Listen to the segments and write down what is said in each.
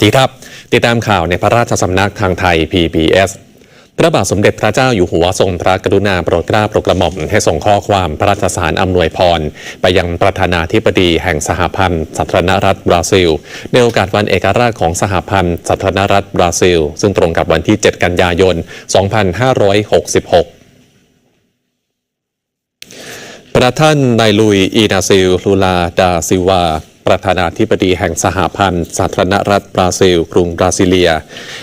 สดีครับ ติดตามข่าวในพระราชสำนักทางไทย PBS พระบาทสมเด็จพระเจ้าอยู่หัวทรงพระกรุณาโปรดเกล้าโปรดกระหม่อมให้ส่งข้อความพระราชสารอำนวยพร ไปยังประธานาธิบดีแห่งสหพันธ์สาธารณรัฐบราซิล ในโอกาสวันเอกราชของสหพันธ์สาธารณรัฐบราซิล ซึ่งตรงกับวันที่ 7 กันยายน 2566ประท่านนายลุย อีนาซิลลูลา ดาซิวา ประธานาธิบดีแห่งสหพันธ์สาธารณรัฐบราซิล กรุงบราซิเลีย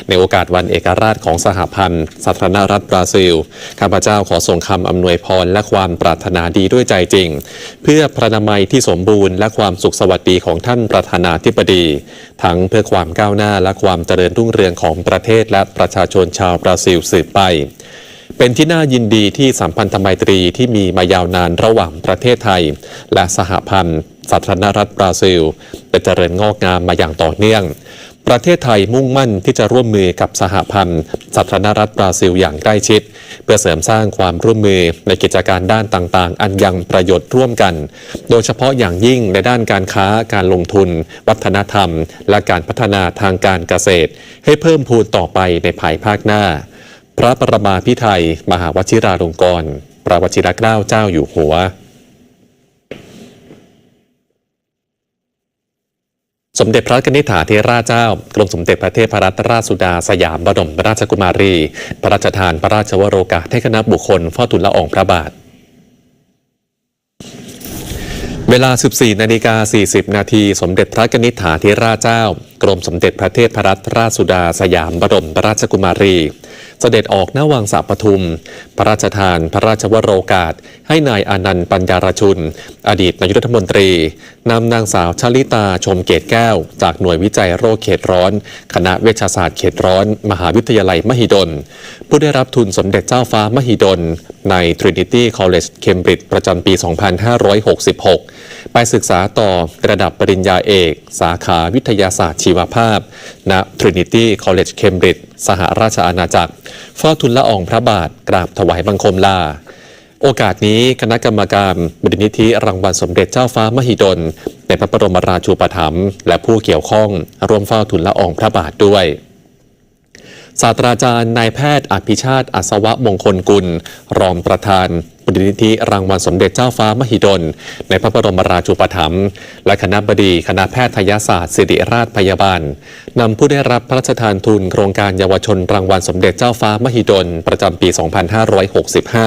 ในโอกาสวันเอกราชของสหพันธ์สาธารณรัฐบราซิล ข้าพเจ้าขอส่งคำอำนวยพรและความปรารถนาดีด้วยใจจริง เพื่อพระนามัยที่สมบูรณ์และความสุขสวัสดีของท่านประธานาธิบดี ทั้งเพื่อความก้าวหน้าและความเจริญรุ่งเรืองของประเทศและประชาชนชาวบราซิลสืบไปเป็นที่น่ายินดีที่สัมพันธไมตรีที่มีมายาวนานระหว่างประเทศไทย และสหพันธ์ สาธารณรัฐบราซิล เป็นเจริญงอกงามมาอย่างต่อเนื่อง ประเทศไทยมุ่งมั่นที่จะร่วมมือกับสหพันธ์สาธารณรัฐบราซิลอย่างใกล้ชิด เพื่อเสริมสร้างความร่วมมือในกิจการด้านต่างๆ อันยังประโยชน์ร่วมกัน โดยเฉพาะอย่างยิ่งในด้านการค้าการลงทุน วัฒนธรรม และการพัฒนาทางการเกษตร ให้เพิ่มพูนต่อไปในภายภาคหน้า พระประมาพิไทยมหาวชิราลงกรณ์พระวชิรเกล้าเจ้าอยู่หัว สมเด็จพระกนิษฐาเทราเจ้ากรมสมเด็จพระเทพรัตนราชสุดาสยามบรมราชกุมารี พระราชทานพระราชวโรกาสให้คณะบุคคลเฝ้าทูลละอองพระบาท เวลา 14 นาฬิกา 40 นาที สมเด็จพระกนิษฐาเทราเจ้า กรมสมเด็จพระเทพรัตนราชสุดาสยามบรมราชกุมารี เสด็จออกหน้าวังสาปทุม พระราชทานพระราชวโรกาส ให้นายอานันต์ปัญญารชุน อดีตนายกรัฐมนตรีนำนางสาวชลิตาชมเกตแก้ว จากหน่วยวิจัยโรคเขตร้อน คณะเวชศาสตร์เขตร้อน มหาวิทยาลัยมหิดล ผู้ได้รับทุนสมเด็จเจ้าฟ้ามหิดล ใน Trinity College Cambridge ประจำปี 2566 ไปศึกษาต่อระดับปริญญาเอก สาขาวิทยาศาสตร์ชีวภาพ ณ Trinity College Cambridge สหราชอาณาจักรเฝ้าทุนละอองพระบาทกราบถวายบังคมลา โอกาสนี้คณะกรรมการบรินิธิรางวัลสมเด็จเจ้าฟ้ามหิดลในพระบรมราชูปถัมภ์และผู้เกี่ยวข้องร่วมเฝ้าทุนละอองพระบาทด้วย ศาสตราจารย์นายแพทย์อภิชาติอัศวะมงคลกุล รองประธานบรินิธิรางวัลสมเด็จเจ้าฟ้ามหิดล ในพระบรมราชูปถัมภ์และคณะบดีคณะแพทยศาสตร์ ศิริราชพยาบาลนำผู้ได้รับพระราชทานทุนโครงการเยาวชนรางวัลสมเด็จเจ้าฟ้ามหิดล ประจำปี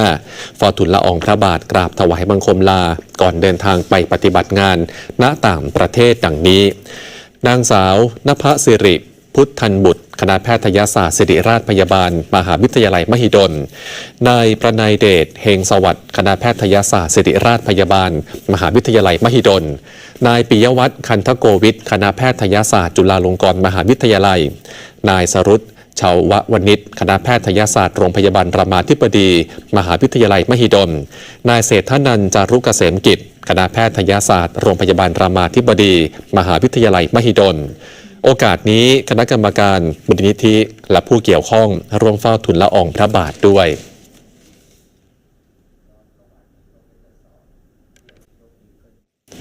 2565 ฟอทุนละอองพระบาทกราบถวายบังคมลา ก่อนเดินทางไปปฏิบัติงานณต่างประเทศดังนี้ นางสาวนภสิริ พุทธันบุตร คณะแพทยศาสตร์ศิริราชพยาบาล มหาวิทยาลัยมหิดล นายประนายเดชเฮงสวัสดิ์คณะแพทยศาสตร์ศิริราชพยาบาล มหาวิทยาลัยมหิดล นายปิยวัฒน์คันทโกวิทคณะแพทยศาสตร์จุฬาลงกรณ์มหาวิทยาลัย นายสรุตชาววณิชคณะแพทยศาสตร์โรงพยาบาลรามาธิบดี มหาวิทยาลัยมหิดล นายเศรษฐนันจารุกเกษมกิจ คณะแพทยศาสตร์โรงพยาบาลรามาธิบดี มหาวิทยาลัยมหิดล โอกาสนี้คณะกรรมการมูลนิธิและผู้เกี่ยวข้องร่วมเฝ้าทุนละอองพระบาทด้วย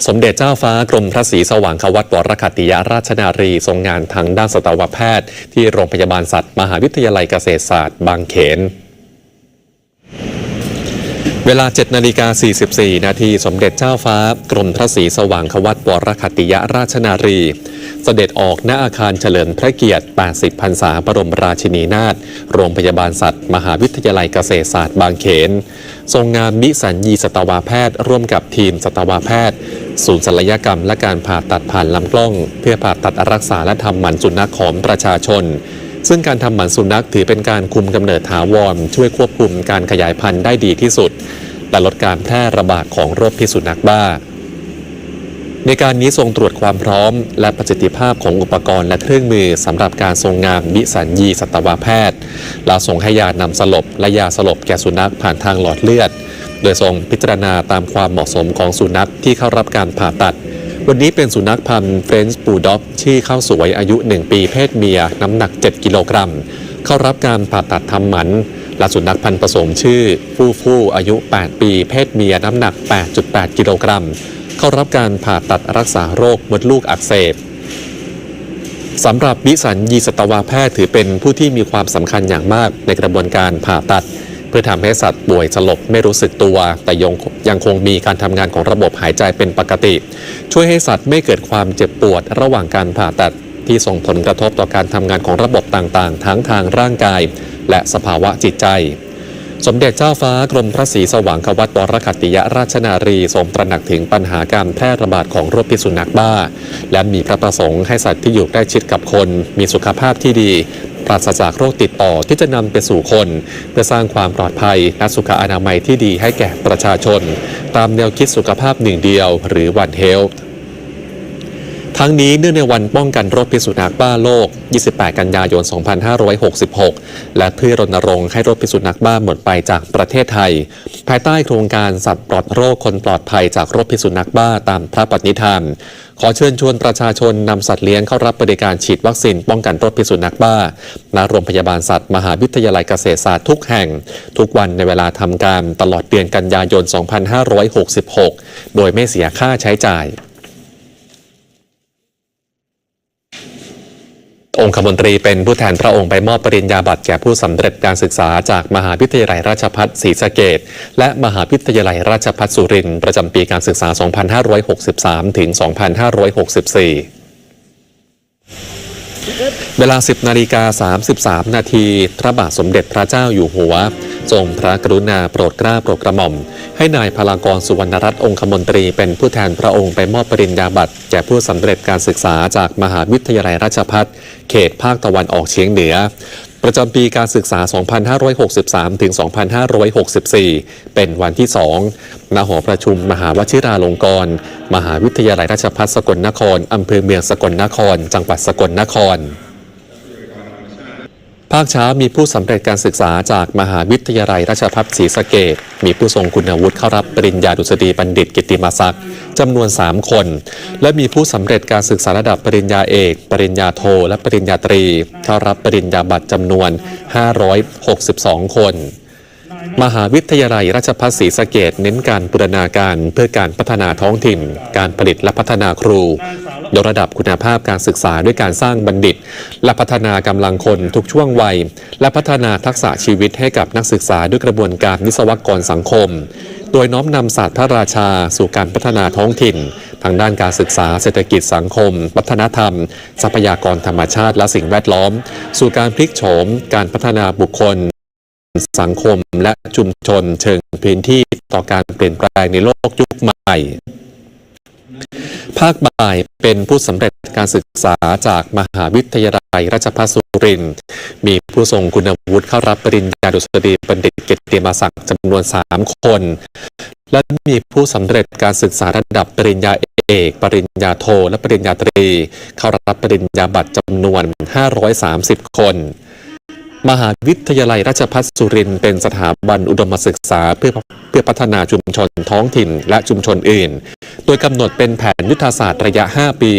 สมเด็จเจ้าฟ้ากรมพระศรีสว่างควัตวรคติยาราชนารี ทรงงานทางด้านสัตวแพทย์ ที่โรงพยาบาลสัตว์ มหาวิทยาลัยเกษตรศาสตร์ บางเขน เวลา 7 นาฬิกา 44 นาที สมเด็จเจ้าฟ้า กรมพระศรีสว่างควัตวรคติยราชนารี เสด็จออกณอาคารเฉลิมพระเกียรติ 80 พรรษาบรมราชินีนาถ โรงพยาบาลสัตว์ มหาวิทยาลัยเกษตรศาสตร์บางเขน ทรงงานมิสัญญีสตวาแพทย์ ร่วมกับทีมสตวาแพทย์ ศูนย์ศัลยกรรมและการผ่าตัดผ่านลำกล้อง เพื่อผ่าตัดรักษาและทำหมันสุนัขของประชาชน ซึ่งการทำหมันสุนัขถือเป็นการคุมกำเนิดถาวร ช่วยควบคุมการขยายพันธุ์ได้ดีที่สุด และลดการแพร่ระบาดของโรคพิษสุนัขบ้า ในการนี้ทรงตรวจความพร้อม และประสิทธิภาพของอุปกรณ์และเครื่องมือสำหรับการทรงงานวิสัญญีสัตวแพทย์ และทรงให้ยานำสลบและยาสลบแก่สุนัขผ่านทางหลอดเลือด โดยทรงพิจารณาตามความเหมาะสมของสุนัขที่เข้ารับการผ่าตัด วันนี้เป็นสุนัขพันธุ์เฟรนช์บูด็อกที่เข้าสวยอายุ 1 ปีเพศเมีย น้ำหนัก 7 กิโลกรัม เข้ารับการผ่าตัดทำหมันและสุนัขพันธุ์ผสมชื่อ ฟู่ฟู่อายุ 8 ปี เพศเมีย น้ำหนัก 8.8 กิโลกรัม เข้ารับการผ่าตัดรักษาโรคมดลูกอักเสบสำหรับวิสัญญีสัตวแพทย์ถือเป็นผู้ที่มีความสำคัญอย่างมากในกระบวนการผ่าตัด เพื่อทำให้สัตว์ป่วยสลบไม่รู้สึกตัว แต่ยังยังคงมีการทำงานของระบบหายใจเป็นปกติ ช่วยให้สัตว์ไม่เกิดความเจ็บปวดระหว่างการผ่าตัดที่ส่งผลกระทบต่อการทำงานของระบบต่างๆ ทั้งทางร่างกาย และสภาวะจิตใจ สมเด็จเจ้าฟ้ากรมพระศรีสว่างควัตวรคตติยราชนารีทรงตระหนักถึงปัญหาการแพร่ระบาดของโรคพิษสุนัขบ้า และมีพระประสงค์ให้สัตว์ที่อยู่ใกล้ชิดกับคน มีสุขภาพที่ดี ปราศจากโรคติดต่อที่จะนำไปสู่คน เพื่อสร้างความปลอดภัยและสุขอนามัยที่ดีให้แก่ประชาชน ตามแนวคิดสุขภาพหนึ่งเดียว หรือวันเฮลท์ ทั้งนี้เนื่องในวันป้องกันโรคพิษสุนัขบ้าโลก 28 กันยายน 2566 และเพื่อรณรงค์ให้โรคพิษสุนัขบ้าหมดไปจากประเทศไทย ภายใต้โครงการสัตว์ปลอดโรคคนปลอดภัยจากโรคพิษสุนัขบ้าตามพระปณิธาน ขอเชิญชวนประชาชนนำสัตว์เลี้ยงเข้ารับบริการฉีดวัคซีนป้องกันโรคพิษสุนัขบ้าณโรงพยาบาลสัตว์มหาวิทยาลัยเกษตรศาสตร์ทุกแห่ง ทุกวันในเวลาทำการตลอดเดือนกันยายน 2566 โดยไม่เสียค่าใช้จ่าย องคมนตรีเป็นผู้แทนพระองค์ไปมอบปริญญาบัตรแก่ผู้สำเร็จการศึกษาจากมหาวิทยาลัยราชภัฏศรีสะเกดและมหาวิทยาลัยราชภัฏสุรินทร์ประจำปีการศึกษา 2563 ถึง 2564เวลา 10 นาฬิกา 33 นาที พระบาทสมเด็จพระเจ้าอยู่หัว ทรงพระกรุณาโปรดเกล้าโปรดกระหม่อม ให้นายพลากรสุวรรณรัตน์องคมนตรีเป็นผู้แทนพระองค์ไปมอบปริญญาบัตรแก่ผู้สำเร็จการศึกษาจากมหาวิทยาลัยราชภัฏเขตภาคตะวันออกเฉียงเหนือ ประจำปีการศึกษา 2563 ถึง 2564 เป็นวันที่ 2 ณ หอประชุมมหาวชิราลงกรณ์มหาวิทยาลัยราชภัฏสกลนครอำเภอเมืองสกลนคร จังหวัดสกลนคร ภาคเช้ามีผู้สำเร็จการศึกษาจากมหาวิทยาลัยราชภัฏศรีสะเกดมีผู้ทรงคุณวุฒิเข้ารับปริญญาดุษฎีบัณฑิตกิติมศักดิ์จำนวน 3 คน และมีผู้สำเร็จการศึกษาระดับปริญญาเอก ปริญญาโท และปริญญาตรี เข้ารับปริญญาบัตรจำนวน 562 คนมหาวิทยาลัยราชภัฏศรีสะเกดเน้นการบูรณาการเพื่อการพัฒนาท้องถิ่น การผลิตและพัฒนาครู ยกระดับคุณภาพการศึกษาด้วยการสร้างบัณฑิต และพัฒนากำลังคนทุกช่วงวัย และพัฒนาทักษะชีวิตให้กับนักศึกษาด้วยกระบวนการวิศวกรสังคม โดยน้อมนำศาสตร์พระราชา สู่การพัฒนาท้องถิ่น ทางด้านการศึกษาเศรษฐกิจสังคม วัฒนธรรม ทรัพยากรธรรมชาติและสิ่งแวดล้อม สู่การพลิกโฉม การพัฒนาบุคคลสังคมและชุมชนเชิงพื้นที่ต่อการเปลี่ยนแปลงในโลกยุคใหม่ ภาคบ่ายเป็นผู้สำเร็จการศึกษาจากมหาวิทยาลัยราชภัฏสุรินทร์มีผู้ทรงคุณวุฒิเข้ารับปริญญาดุษฎีบัณฑิตเกียรติมาศักดิ์จำนวน 3 คน และมีผู้สำเร็จการศึกษาระดับปริญญาเอก ปริญญาโท และปริญญาตรี เข้ารับปริญญาบัตรจำนวน 530 คน มหาวิทยาลัยราชภัฏสุรินทร์เป็นสถาบันอุดมศึกษาเพื่อเพื่อพัฒนาชุมชนท้องถิ่นและชุมชนอื่น ดยกำหนดเป็นแผนยุทธศาสตร์ระยะ 5 ปี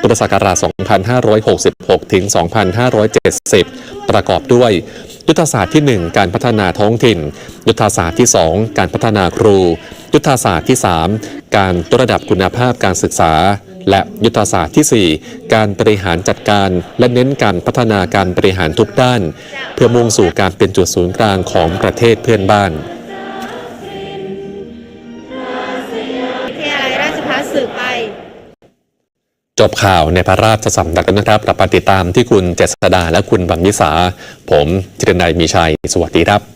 พุทธศักราช 2566 ถึง 2570 ประกอบด้วย ยุทธศาสตร์ที่ 1 การพัฒนาท้องถิ่น ยุทธศาสตร์ที่ 2 การพัฒนาครู ยุทธศาสตร์ที่ 3 การยกระดับคุณภาพการศึกษา และยุทธศาสตร์ที่ 4 การบริหารจัดการและเน้นการพัฒนาการบริหารทุกด้าน เพื่อมุ่งสู่การเป็นจุดศูนย์กลางของประเทศเพื่อนบ้าน จบข่าวในพระราชสำนักนะครับเราไปติดตามที่คุณเจษดาและคุณบังยิสา ผมจิรนัยมีชัย สวัสดีครับ